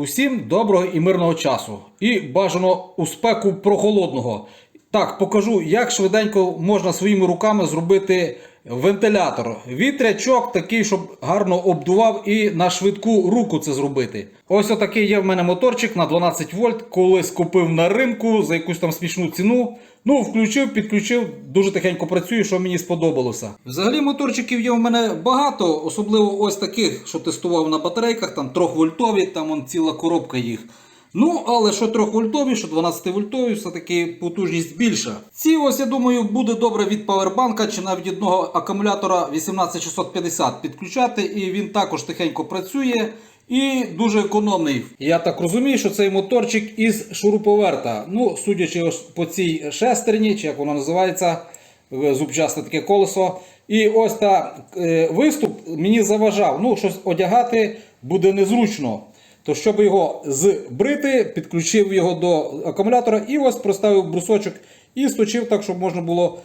Усім доброго і мирного часу. І бажано у спеку прохолодного. Так, покажу, як швиденько можна своїми руками зробити вентилятор. Вітрячок такий, щоб гарно обдував і на швидку руку це зробити. Ось отакий є в мене моторчик на 12 вольт. Колись купив на ринку за якусь там смішну ціну. Ну, включив, підключив, дуже тихенько працює, що мені сподобалося. Взагалі моторчиків є в мене багато, особливо ось таких, що тестував на батарейках, там 3 вольтові, там он ціла коробка їх. Ну, але що 3 вольтові, що 12 вольтові, все-таки потужність більша. Ці ось, я думаю, буде добре від павербанка чи навіть одного акумулятора 18650 підключати, і він також тихенько працює. І дуже економний. Я так розумію, що цей моторчик із шуруповерта. Ну, судячи по цій шестерні, чи як воно називається, е, зубчасте таке колесо. І ось та е, виступ мені заважав. Ну, щось одягати буде незручно. То щоб його збрити, підключив його до акумулятора і ось проставив брусочок і сточив так, щоб можна було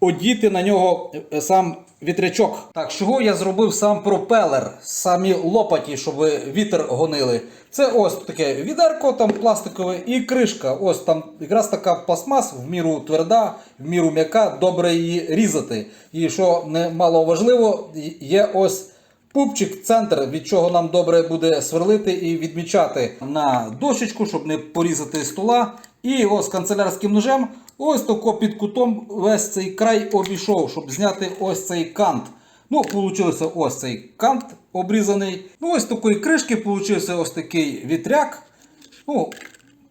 одіти на нього е, сам вітрячок. Так, чого я зробив сам пропелер, самі лопаті, щоб вітер гонили. Це ось таке відерко, там пластикове і кришка. Ось там якраз така пластмас, в міру тверда, в міру м'яка, добре її різати. І що немало важливо, є ось. Пупчик, центр, від чого нам добре буде сверлити і відмічати на дощечку, щоб не порізати стола. І ось канцелярським ножем ось тако під кутом весь цей край обійшов, щоб зняти ось цей кант. Ну, получився ось цей кант обрізаний. Ну, ось такої кришки получився ось такий вітряк. Ну,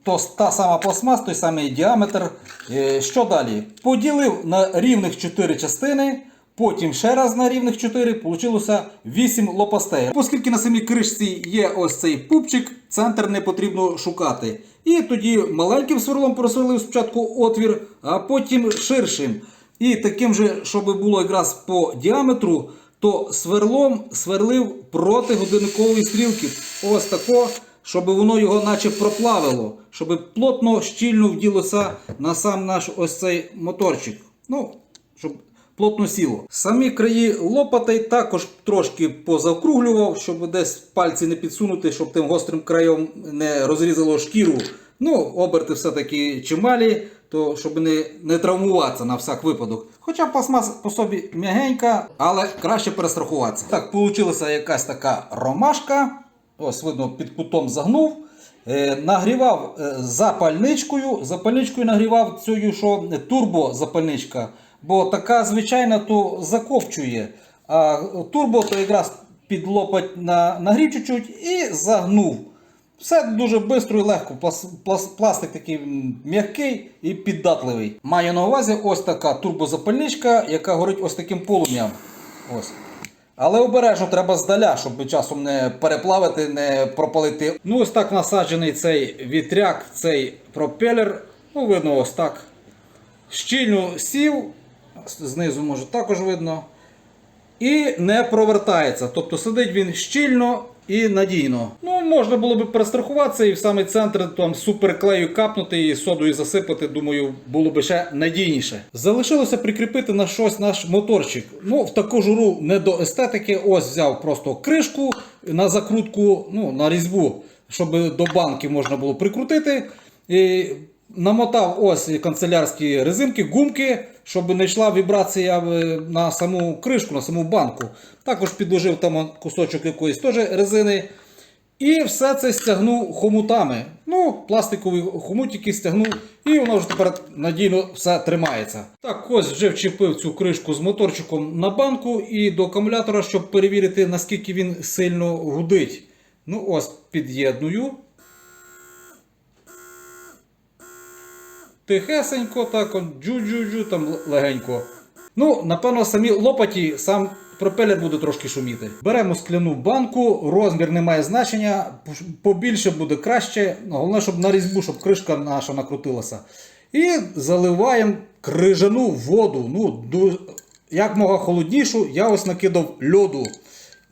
то та сама пластмас, той самий діаметр. Е, Що далі? Поділив на рівних 4 частини. Потім ще раз на рівних 4 получилося 8 лопастей. Оскільки на самій кришці є ось цей пупчик, центр не потрібно шукати. І тоді маленьким сверлом просверлив спочатку отвір, а потім ширшим. І таким же, щоб було якраз по діаметру, то сверлом сверлив проти годинникової стрілки. Ось тако, щоб воно його наче проплавило, щоб плотно щільно вділося на сам наш ось цей моторчик. Ну, щоб плотно сіло. Самі краї лопатей також трошки позавкруглював, щоб десь пальці не підсунути, щоб тим гострим краєм не розрізало шкіру. Ну, оберти все-таки чималі, то щоб не, не травмуватися на всяк випадок. Хоча пластмас по собі м'ягенька, але краще перестрахуватися. Так, вийшла якась така ромашка. Ось видно, під кутом загнув. Е, нагрівав е, запальничкою. Запальничкою нагрівав цю, що турбозапальничка. Бо така звичайна то закопчує. А турбо то якраз під лопать на, нагрів чуть-чуть і загнув. Все дуже швидко і легко. Плас, плас, пластик такий м'який і піддатливий. Маю на увазі ось така турбозапальничка, яка горить ось таким полум'ям. Але обережно треба здаля, щоб часом не переплавити, не пропалити. Ну, ось так насаджений цей вітряк, цей пропелер. Ну, видно, ось так. Щільно сів, знизу може також видно. І не провертається. Тобто сидить він щільно і надійно. Ну, можна було б перестрахуватися і в самий центр там суперклею капнути і содою засипати, думаю, було б ще надійніше. Залишилося прикріпити на щось наш моторчик. Ну, в таку журу не до естетики. Ось взяв просто кришку на закрутку, ну, на різьбу, щоб до банки можна було прикрутити. І намотав ось канцелярські резинки, гумки, щоб не йшла вібрація е, на саму кришку, на саму банку. Також підложив там кусочок якоїсь теж резини. І все це стягнув хомутами. Ну, пластикові хомутики стягнув, і воно вже тепер надійно все тримається. Так, ось вже вчепив цю кришку з моторчиком на банку і до акумулятора, щоб перевірити, наскільки він сильно гудить. Ну, ось під'єдную. Тихесенько, так, он, джу-джу-джу, там легенько. Ну, напевно, самі лопаті, сам пропелер буде трошки шуміти. Беремо скляну банку, розмір не має значення, побільше буде краще. Головне, щоб на різьбу, щоб кришка наша накрутилася. І заливаємо крижану воду. Ну, як мога холоднішу, я ось накидав льоду,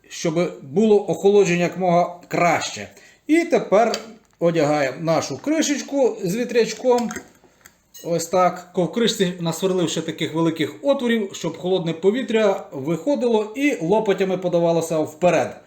щоб було охолодження як мога краще. І тепер одягаємо нашу кришечку з вітрячком. Ось так. В кришці насверлив ще таких великих отворів, щоб холодне повітря виходило і лопатями подавалося вперед.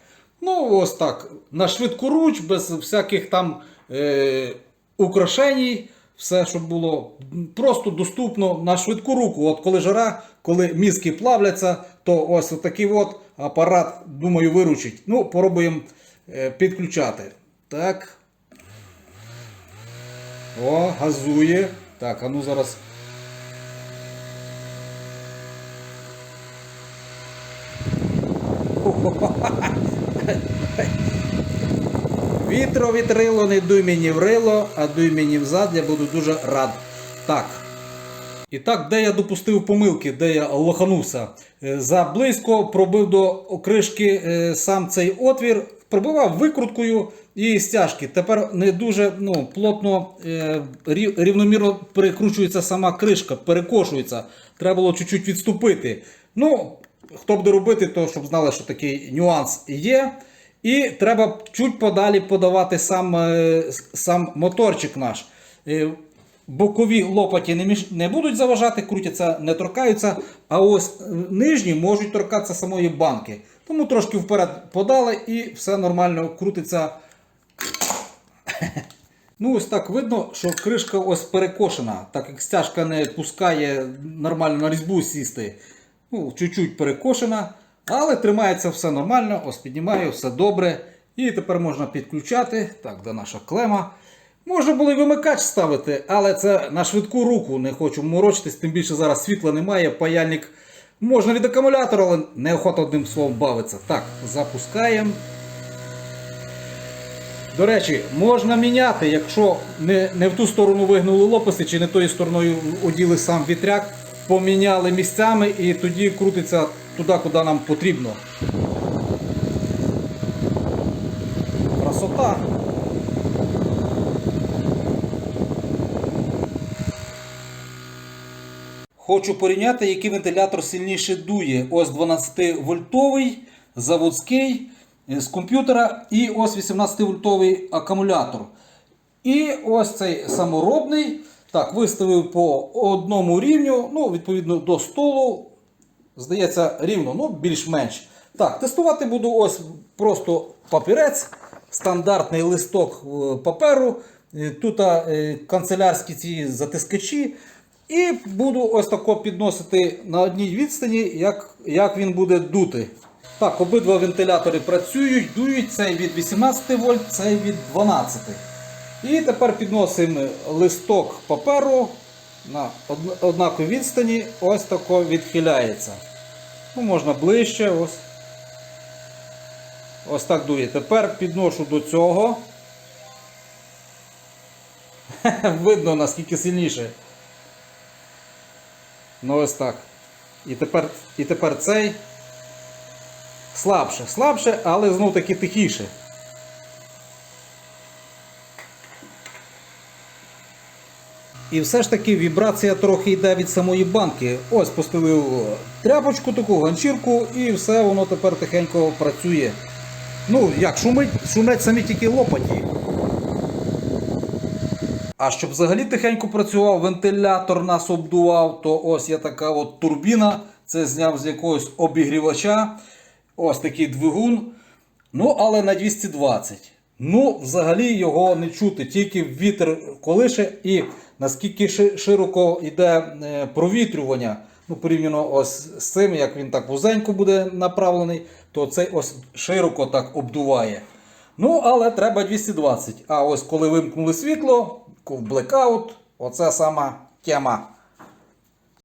Ну, ось так. На швидку руч, без всяких там е, украшень. Все, щоб було просто доступно на швидку руку. От коли жара, коли мізки плавляться, то ось такий от апарат, думаю, виручить. Ну, пробуємо е, підключати. Так. О, газує. Так, а ну зараз. Вітро вітрило, не дуй мені в рило, а дуй мені в зад, я буду дуже рад. Так. І так, де я допустив помилки, де я лоханувся. Е, Заблизько пробив до кришки е, сам цей отвір, пробивав викруткою і стяжки. Тепер не дуже ну, плотно, е, рівномірно перекручується сама кришка, перекошується. Треба було чуть-чуть відступити. Ну, хто буде робити, то щоб знали, що такий нюанс є. І треба чуть подалі подавати сам, е, сам моторчик наш. Е, Бокові лопаті не, між... не будуть заважати, крутяться, не торкаються, а ось нижні можуть торкатися самої банки. Тому трошки вперед подали і все нормально крутиться. Ну, ось так видно, що кришка ось перекошена, так як стяжка не пускає нормально на різьбу сісти. Ну, чуть-чуть перекошена, але тримається все нормально, ось піднімаю, все добре. І тепер можна підключати. Так, де наша клема. Можна було і вимикач ставити, але це на швидку руку. Не хочу морочитись, тим більше зараз світла немає, паяльник можна від акумулятора, але неохота одним словом бавиться. Так, запускаємо. До речі, можна міняти, якщо не, не в ту сторону вигнули лопасти, чи не тою стороною оділи сам вітряк, поміняли місцями і тоді крутиться туди, куди нам потрібно. Хочу порівняти, який вентилятор сильніше дує. Ось 12-вольтовий заводський е, з комп'ютера і ось 18-вольтовий акумулятор. І ось цей саморобний. Так, виставив по одному рівню, ну, відповідно до столу. Здається, рівно, ну, більш-менш. Так, тестувати буду ось просто папірець, стандартний листок е, паперу. Е, Тут канцелярські ці затискачі. І буду ось тако підносити на одній відстані, як, як він буде дути. Так, обидва вентилятори працюють, дують цей від 18 вольт, цей від 12. І тепер підносимо листок паперу на одн- однаковій відстані, ось тако відхиляється. Ну, можна ближче. Ось. Ось так дує. Тепер підношу до цього. Видно наскільки сильніше. Ну ось так. І тепер, і тепер цей слабше, слабше, але знов таки тихіше. І все ж таки вібрація трохи йде від самої банки. Ось постелив тряпочку, таку ганчірку, і все воно тепер тихенько працює. Ну, як шумить, шумять самі тільки лопаті. А щоб взагалі тихенько працював, вентилятор нас обдував, то ось є така от турбіна. Це зняв з якогось обігрівача. Ось такий двигун. Ну, але на 220. Ну, взагалі його не чути, тільки вітер колише і наскільки широко йде е, провітрювання. Ну, порівняно ось з цим, як він так вузенько буде направлений, то цей ось широко так обдуває. Ну, але треба 220. А ось коли вимкнули світло, блекаут, оце сама тема.